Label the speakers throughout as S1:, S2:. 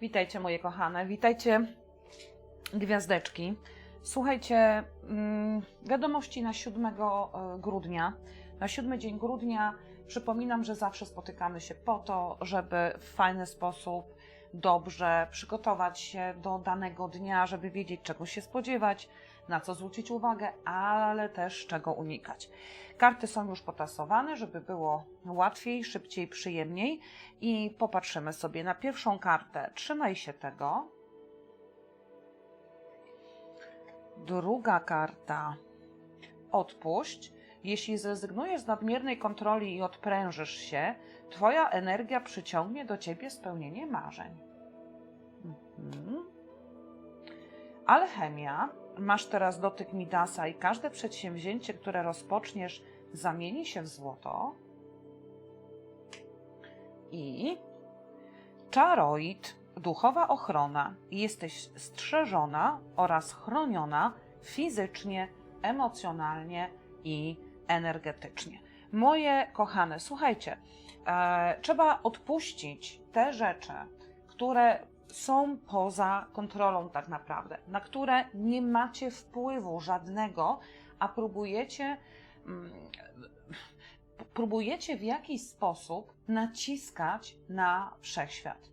S1: Witajcie moje kochane, witajcie gwiazdeczki. Słuchajcie, mm, wiadomości na 7 grudnia. Na 7 dzień grudnia przypominam, że zawsze spotykamy się po to, żeby w fajny sposób, dobrze przygotować się do danego dnia, żeby wiedzieć, czego się spodziewać, na co zwrócić uwagę, ale też czego unikać. Karty są już potasowane, żeby było łatwiej, szybciej, przyjemniej. I popatrzymy sobie na pierwszą kartę. Trzymaj się tego. Druga karta. Odpuść. Jeśli zrezygnujesz z nadmiernej kontroli i odprężysz się, Twoja energia przyciągnie do Ciebie spełnienie marzeń. Mhm. Alchemia. Masz teraz dotyk Midasa i każde przedsięwzięcie, które rozpoczniesz, zamieni się w złoto. I czaroid, duchowa ochrona. Jesteś strzeżona oraz chroniona fizycznie, emocjonalnie i energetycznie. Moje kochane, słuchajcie, e, trzeba odpuścić te rzeczy, które są poza kontrolą tak naprawdę, na które nie macie wpływu żadnego, a próbujecie mm, próbujecie w jakiś sposób naciskać na wszechświat.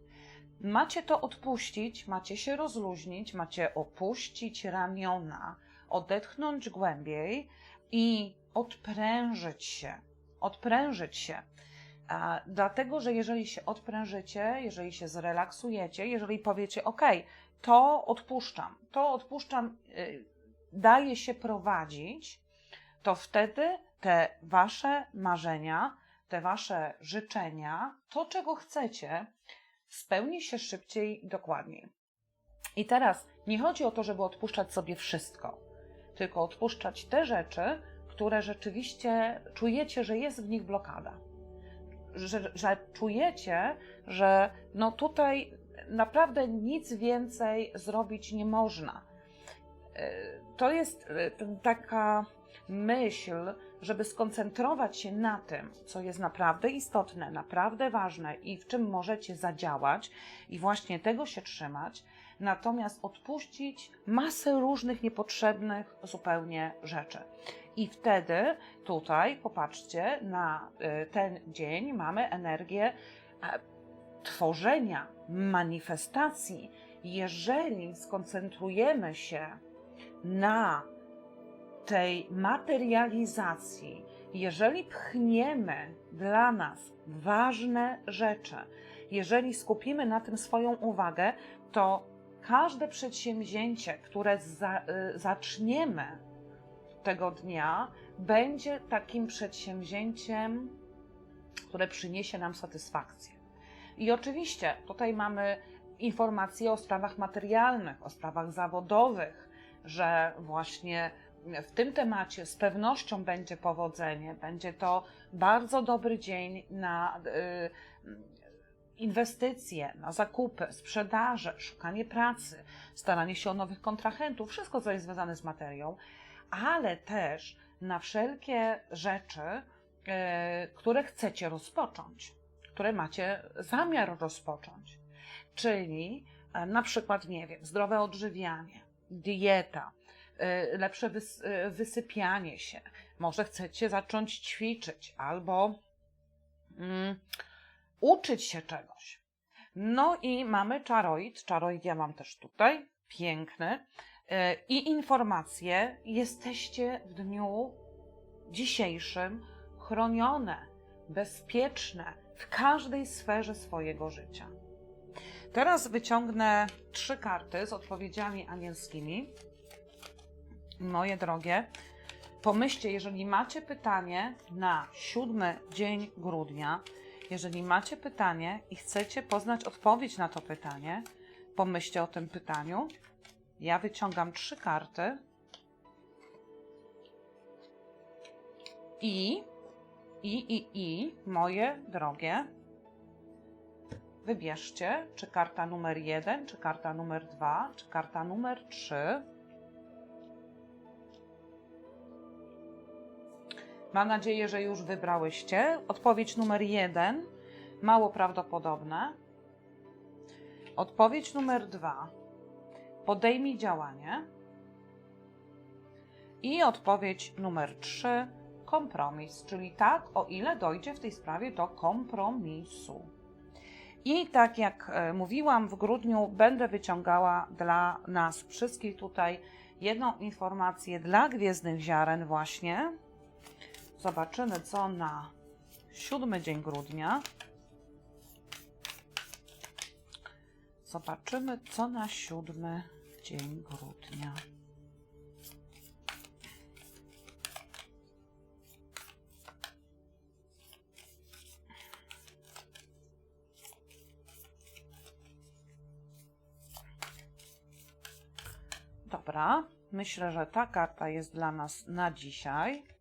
S1: Macie to odpuścić, macie się rozluźnić, macie opuścić ramiona, odetchnąć głębiej i odprężyć się. Odprężyć się. A, dlatego, że jeżeli się odprężycie, jeżeli się zrelaksujecie, jeżeli powiecie, OK, to odpuszczam, to odpuszczam, yy, daje się prowadzić, to wtedy te wasze marzenia, te wasze życzenia, to czego chcecie, spełni się szybciej i dokładniej. I teraz nie chodzi o to, żeby odpuszczać sobie wszystko, tylko odpuszczać te rzeczy, które rzeczywiście czujecie, że jest w nich blokada. Że, że czujecie, że no tutaj naprawdę nic więcej zrobić nie można. To jest taka myśl, żeby skoncentrować się na tym, co jest naprawdę istotne, naprawdę ważne i w czym możecie zadziałać, i właśnie tego się trzymać, natomiast odpuścić masę różnych niepotrzebnych zupełnie rzeczy. I wtedy tutaj, popatrzcie, na y, ten dzień mamy energię e, tworzenia, manifestacji. Jeżeli skoncentrujemy się na tej materializacji, jeżeli pchniemy dla nas ważne rzeczy, jeżeli skupimy na tym swoją uwagę, to każde przedsięwzięcie, które za, y, zaczniemy tego dnia, będzie takim przedsięwzięciem, które przyniesie nam satysfakcję. I oczywiście tutaj mamy informacje o sprawach materialnych, o sprawach zawodowych, że właśnie w tym temacie z pewnością będzie powodzenie. Będzie to bardzo dobry dzień na y, inwestycje, na zakupy, sprzedaże, szukanie pracy, staranie się o nowych kontrahentów, wszystko, co jest związane z materią, ale też na wszelkie rzeczy, y, które chcecie rozpocząć, które macie zamiar rozpocząć. Czyli y, na przykład, nie wiem, zdrowe odżywianie, dieta, Y, lepsze wysypianie się. Może chcecie zacząć ćwiczyć albo um, uczyć się czegoś. No i mamy czaroid. Czaroid ja mam też tutaj. Piękny. Y, I informacje. Jesteście w dniu dzisiejszym chronione, bezpieczne w każdej sferze swojego życia. Teraz wyciągnę trzy karty z odpowiedziami anielskimi moje drogie, pomyślcie, jeżeli macie pytanie na siódmy dzień grudnia, jeżeli macie pytanie i chcecie poznać odpowiedź na to pytanie, pomyślcie o tym pytaniu. Ja wyciągam trzy karty. I, i, i, i, moje drogie, wybierzcie, czy karta numer jeden, czy karta numer dwa, czy karta numer trzy Mam nadzieję, że już wybrałyście. Odpowiedź numer jeden, mało prawdopodobne. Odpowiedź numer dwa. Podejmij działanie. I odpowiedź numer trzy. Kompromis, czyli tak, o ile dojdzie w tej sprawie do kompromisu. I tak jak e, mówiłam, w grudniu będę wyciągała dla nas wszystkich tutaj jedną informację dla gwiezdnych ziaren, właśnie. Zobaczymy, co na siódmy dzień grudnia. Zobaczymy, co na siódmy dzień grudnia. Dobra, myślę, że ta karta jest dla nas na dzisiaj.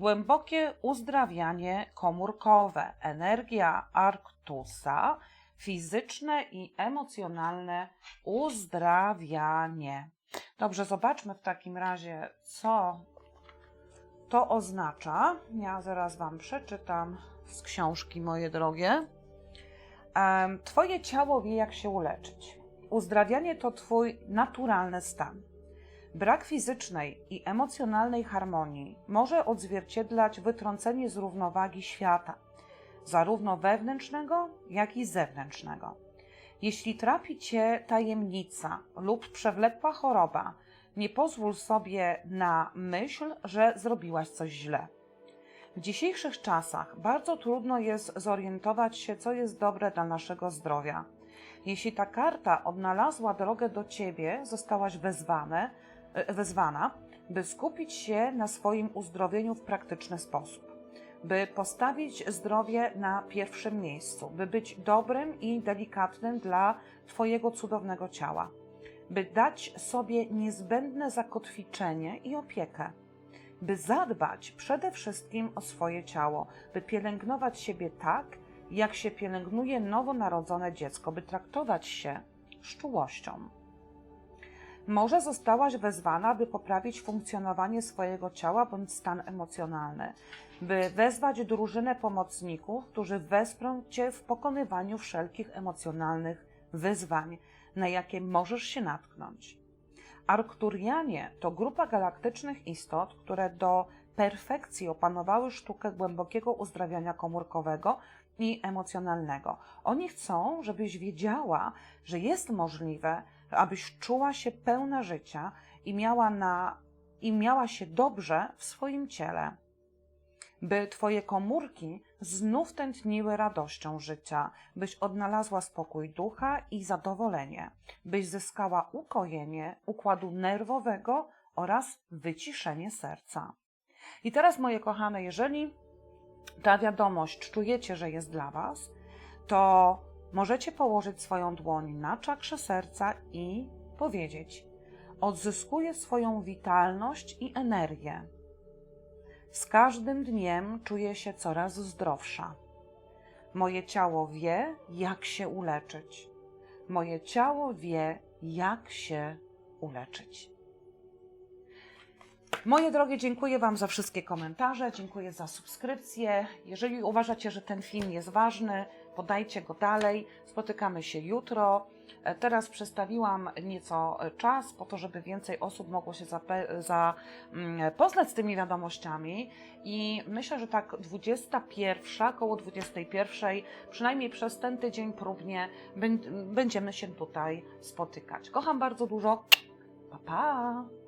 S1: Głębokie uzdrawianie komórkowe, energia Arktusa, fizyczne i emocjonalne uzdrawianie. Dobrze, zobaczmy w takim razie, co to oznacza. Ja zaraz Wam przeczytam z książki, moje drogie. Twoje ciało wie, jak się uleczyć. Uzdrawianie to Twój naturalny stan. Brak fizycznej i emocjonalnej harmonii może odzwierciedlać wytrącenie z równowagi świata, zarówno wewnętrznego, jak i zewnętrznego. Jeśli trapi Cię tajemnica lub przewlekła choroba, nie pozwól sobie na myśl, że zrobiłaś coś źle. W dzisiejszych czasach bardzo trudno jest zorientować się, co jest dobre dla naszego zdrowia. Jeśli ta karta odnalazła drogę do ciebie, zostałaś wezwane, e, wezwana, by skupić się na swoim uzdrowieniu w praktyczny sposób, by postawić zdrowie na pierwszym miejscu, by być dobrym i delikatnym dla Twojego cudownego ciała, by dać sobie niezbędne zakotwiczenie i opiekę by zadbać przede wszystkim o swoje ciało, by pielęgnować siebie tak, jak się pielęgnuje nowonarodzone dziecko, by traktować się z czułością. Może zostałaś wezwana, by poprawić funkcjonowanie swojego ciała bądź stan emocjonalny, by wezwać drużynę pomocników, którzy wesprą cię w pokonywaniu wszelkich emocjonalnych wyzwań, na jakie możesz się natknąć. Arkturianie to grupa galaktycznych istot, które do perfekcji opanowały sztukę głębokiego uzdrawiania komórkowego i emocjonalnego. Oni chcą, żebyś wiedziała, że jest możliwe, abyś czuła się pełna życia i miała, na, i miała się dobrze w swoim ciele. By Twoje komórki znów tętniły radością życia, byś odnalazła spokój ducha i zadowolenie, byś zyskała ukojenie układu nerwowego oraz wyciszenie serca. I teraz, moje kochane, jeżeli ta wiadomość czujecie, że jest dla Was, to możecie położyć swoją dłoń na czakrze serca i powiedzieć: Odzyskuję swoją witalność i energię. Z każdym dniem czuję się coraz zdrowsza. Moje ciało wie, jak się uleczyć. Moje ciało wie, jak się uleczyć. Moje drogie, dziękuję Wam za wszystkie komentarze, dziękuję za subskrypcję. Jeżeli uważacie, że ten film jest ważny, podajcie go dalej. Spotykamy się jutro. E, Teraz przestawiłam nieco e, czas po to, żeby więcej osób mogło się zape- zapoznać z tymi wiadomościami i myślę, że tak 21, koło 21, przynajmniej przez ten tydzień próbnie bę- będziemy się tutaj spotykać. Kocham bardzo dużo. Pa, pa!